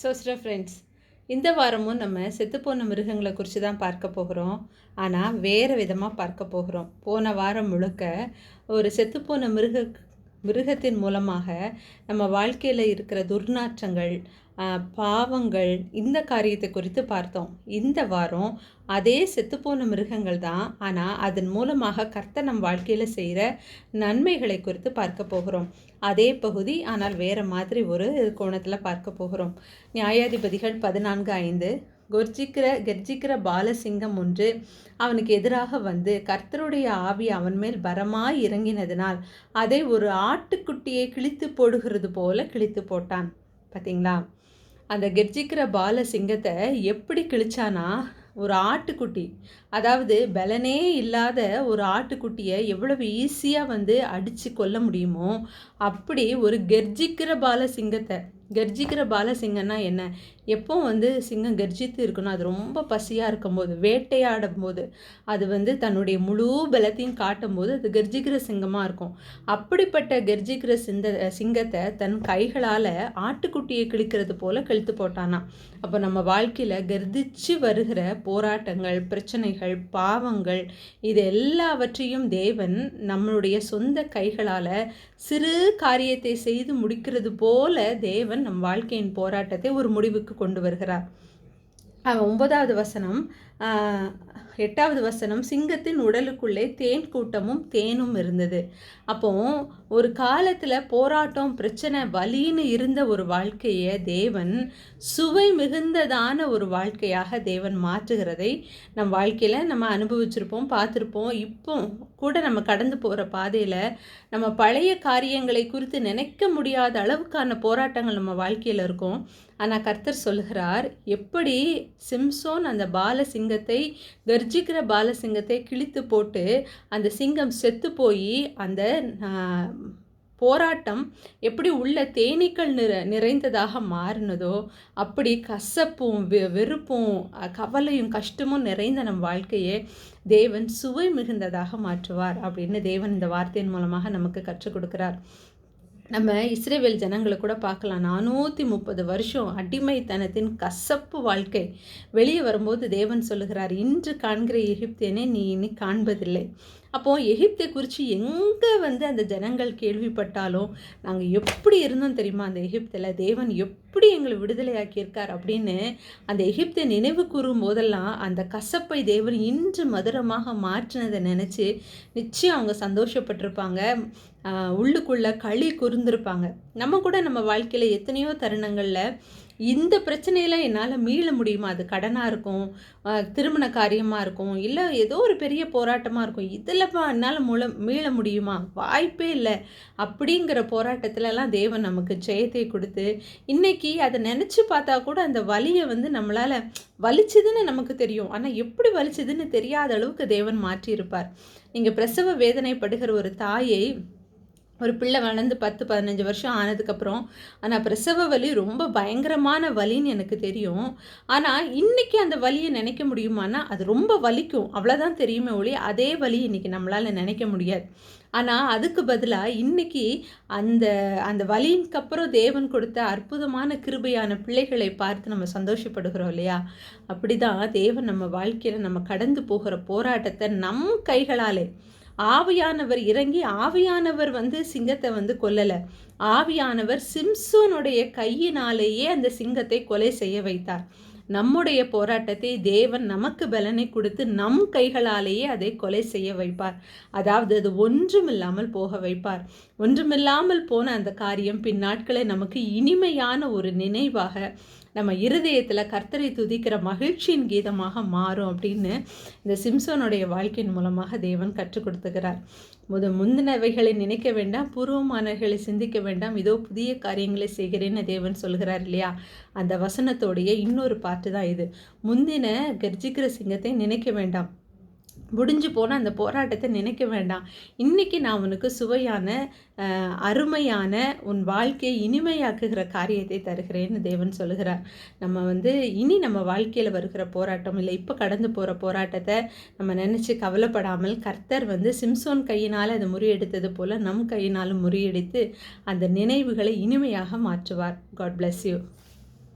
Zoster friends இந்த வாரமும் நம்ம செத்துப்போன மிருகங்களை குறித்து தான் பார்க்க போகிறோம். ஆனால் வேறு விதமாக பார்க்க போகிறோம். போன வாரம் முழுக்க ஒரு செத்துப்போன மிருக மிருகத்தின் மூலமாக நம்ம வாழ்க்கையில் இருக்கிற துர்நாற்றங்கள் பாவங்கள் இந்த காரியத்தை குறித்து பார்த்தோம். இந்த வாரம் அதே செத்துப்போன மிருகங்கள் தான். ஆனால் அதன் மூலமாக கர்த்த நம் வாழ்க்கையில் செய்கிற நன்மைகளை குறித்து பார்க்க போகிறோம். அதே பகுதி ஆனால் வேறு மாதிரி ஒரு கோணத்தில் பார்க்க போகிறோம். நியாயாதிபதிகள் பதினான்கு ஐந்து கொர்ஜிக்கிற கர்ஜிக்கிற பாலசிங்கம் ஒன்று அவனுக்கு எதிராக வந்து கர்த்தருடைய ஆவி அவன் மேல் பரமாய் இறங்கினதினால் அதை ஒரு ஆட்டுக்குட்டியை கிழித்து போடுகிறது போல கிழித்து போட்டான். பார்த்தீங்களா? அந்த கெர்ஜிக்கிற பால சிங்கத்தை எப்படி கிழிச்சானா? ஒரு ஆட்டுக்குட்டி. அதாவது பலனே இல்லாத ஒரு ஆட்டுக்குட்டியை எவ்வளவு ஈஸியாக வந்து அடித்து கொல்ல முடியுமோ அப்படி ஒரு கெர்ஜிக்கிற பால சிங்கத்தை கர்ஜிக்கிற பாலசிங்கன்னா என்ன? எப்போ வந்து சிங்கம் கர்ஜித்து இருக்கணும் அது ரொம்ப பசியாக இருக்கும்போது வேட்டையாடும் போது அது வந்து தன்னுடைய முழு பலத்தையும் காட்டும் போது அது கர்ஜிக்கிற சிங்கமாக இருக்கும். அப்படிப்பட்ட கர்ஜிக்கிற சிந்த சிங்கத்தை தன் கைகளால் ஆட்டுக்குட்டியை கிழிக்கிறது போல கிழித்து போட்டானா. அப்போ நம்ம வாழ்க்கையில் கர்திச்சு வருகிற போராட்டங்கள் பிரச்சனைகள் பாவங்கள் இது எல்லாவற்றையும் தேவன் நம்மளுடைய சொந்த கைகளால் சிறு காரியத்தை செய்து முடிக்கிறது போல தேவன் நம் வாழ்க்கையின் போராட்டத்தை ஒரு முடிவுக்கு கொண்டு வருகிறார். ஒன்பதாவது வசனம் எட்டாவது வசனம் சிங்கத்தின் உடலுக்குள்ளே தேன் கூட்டமும் தேனும் இருந்தது. அப்போ ஒரு காலத்தில் போராட்டம் பிரச்சனை வலின்னு இருந்த ஒரு வாழ்க்கையை தேவன் சுவை மிகுந்ததான ஒரு வாழ்க்கையாக தேவன் மாற்றுகிறதை நம் வாழ்க்கையில் நம்ம அனுபவிச்சிருப்போம் பார்த்துருப்போம். இப்போ கூட நம்ம கடந்து போகிற பாதையில் நம்ம பழைய காரியங்களை குறித்து நினைக்க முடியாத அளவுக்கான போராட்டங்கள் நம்ம வாழ்க்கையில் இருக்கும். ஆனால் கர்த்தர் சொல்லுகிறார் எப்படி சிம்சோன் அந்த பால சிங்கத்தை கர்ஜிக்கிற பாலசிங்கத்தை கிழித்து போட்டு அந்த சிங்கம் செத்து போய் அந்த போராட்டம் எப்படி உள்ள தேனீக்கள் நிற நிறைந்ததாக மாறினதோ அப்படி கசப்பும் வெ வெறுப்பும் கவலையும் கஷ்டமும் நிறைந்த நம் வாழ்க்கையை தேவன் சுவை மிகுந்ததாக மாற்றுவார் அப்படின்னு தேவன் இந்த வார்த்தையின் மூலமாக நமக்கு கற்றுக் கொடுக்கிறார். நம்ம இஸ்ரேவேல் ஜனங்களை கூட பார்க்கலாம். நானூற்றி முப்பது வருஷம் அடிமைத்தனத்தின் கசப்பு வாழ்க்கை. வெளியே வரும்போது தேவன் சொல்லுகிறார் இன்று காண்கிற எகிப்தியனை நீ இனி காண்பதில்லை. அப்போ எகிப்தை குறித்து எங்கே வந்து அந்த ஜனங்கள் கேள்விப்பட்டாலும் நாங்கள் எப்படி இருந்தோம் தெரியுமா? அந்த எகிப்தில் தேவன் எப்படி எங்களை விடுதலையாக்கியிருக்கார் அப்படின்னு அந்த எகிப்தை நினைவு கூறும் போதெல்லாம் அந்த கசப்பை தேவன் இன்று மதுரமாக மாற்றினதை நினச்சி நிச்சயம் அவங்க சந்தோஷப்பட்டிருப்பாங்க. உள்ளுக்குள்ளே களி குறுந்திருப்பாங்க. நம்ம கூட நம்ம வாழ்க்கையில் எத்தனையோ தருணங்களில் இந்த பிரச்சனையில் என்னால் மீள முடியுமா? அது கடனாக இருக்கும் திருமண காரியமாக இருக்கும் இல்லை ஏதோ ஒரு பெரிய போராட்டமாக இருக்கும். இதில்ப்பா என்னால் முழ மீள முடியுமா? வாய்ப்பே இல்லை. அப்படிங்கிற போராட்டத்திலலாம் தேவன் நமக்கு ஜெயத்தை கொடுத்து இன்றைக்கி அதை நினச்சி பார்த்தா கூட அந்த வலியை வந்து நம்மளால் வலிச்சதுன்னு நமக்கு தெரியும். ஆனால் எப்படி வலிச்சதுன்னு தெரியாத அளவுக்கு தேவன் மாற்றியிருப்பார். நீங்கள் பிரசவ வேதனைப்படுகிற ஒரு தாயை ஒரு பிள்ளை வளர்ந்து பத்து பதினஞ்சு வருஷம் ஆனதுக்கப்புறம் ஆனால் பிரசவ வலி ரொம்ப பயங்கரமான வலின்னு எனக்கு தெரியும். ஆனால் இன்னைக்கு அந்த வலியை நினைக்க முடியுமானா அது ரொம்ப வலிக்கும். அவ்வளோதான் தெரியுமே ஒளி அதே வலி இன்றைக்கி நம்மளால் நினைக்க முடியாது. ஆனால் அதுக்கு பதிலாக இன்றைக்கி அந்த அந்த வலிக்கு அப்புறம் தேவன் கொடுத்த அற்புதமான கிருபையான பிள்ளைகளை பார்த்து நம்ம சந்தோஷப்படுகிறோம் இல்லையா? அப்படிதான் தேவன் நம்ம வாழ்க்கையில் நம்ம கடந்து போகிற போராட்டத்தை நம் கைகளாலே ஆவியானவர் இறங்கி ஆவியானவர் வந்து சிங்கத்தை வந்து கொல்லலை. ஆவியானவர் சிம்சோனுடைய கையினாலேயே அந்த சிங்கத்தை கொலை செய்ய வைத்தார். நம்முடைய போராட்டத்தை தேவன் நமக்கு பலனை கொடுத்து நம் கைகளாலேயே அதை கொலை செய்ய வைப்பார். அதாவது அது ஒன்றுமில்லாமல் போக வைப்பார். ஒன்றுமில்லாமல் போன அந்த காரியம் பின்னாட்களை நமக்கு இனிமையான ஒரு நினைவாக நம்ம இருதயத்தில் கர்த்தரை துதிக்கிற மகிழ்ச்சியின் கீதமாக மாறும் அப்படின்னு இந்த சிம்சோனுடைய வாழ்க்கையின் மூலமாக தேவன் கற்றுக் கொடுத்துக்கிறார் முத முந்தினவைகளை நினைக்க வேண்டாம் பூர்வமானவைகளை சிந்திக்க வேண்டாம். இதோ புதிய காரியங்களை செய்கிறேன்னு தேவன் சொல்கிறார் இல்லையா? அந்த வசனத்தோடைய இன்னொரு பாட்டு தான் இது. முந்தின கர்ஜிக்கிற சிங்கத்தை நினைக்க வேண்டாம். முடிஞ்சு போன அந்த போராட்டத்தை நினைக்க வேண்டாம். இன்னைக்கு நான் உனக்கு சுவையான அருமையான உன் வாழ்க்கையை இனிமையாக்குகிற காரியத்தை தருகிறேன்னு தேவன் சொல்லுகிறார். நம்ம வந்து இனி நம்ம வாழ்க்கையில் வருகிற போராட்டம் இல்லை இப்போ கடந்து போகிற போராட்டத்தை நம்ம நினச்சி கவலைப்படாமல் கர்த்தர் வந்து சிம்சோன் கையினால் அதை முறியெடுத்தது போல் நம் கையினாலும் முறியடித்து அந்த நினைவுகளை இனிமையாக மாற்றுவார். God bless you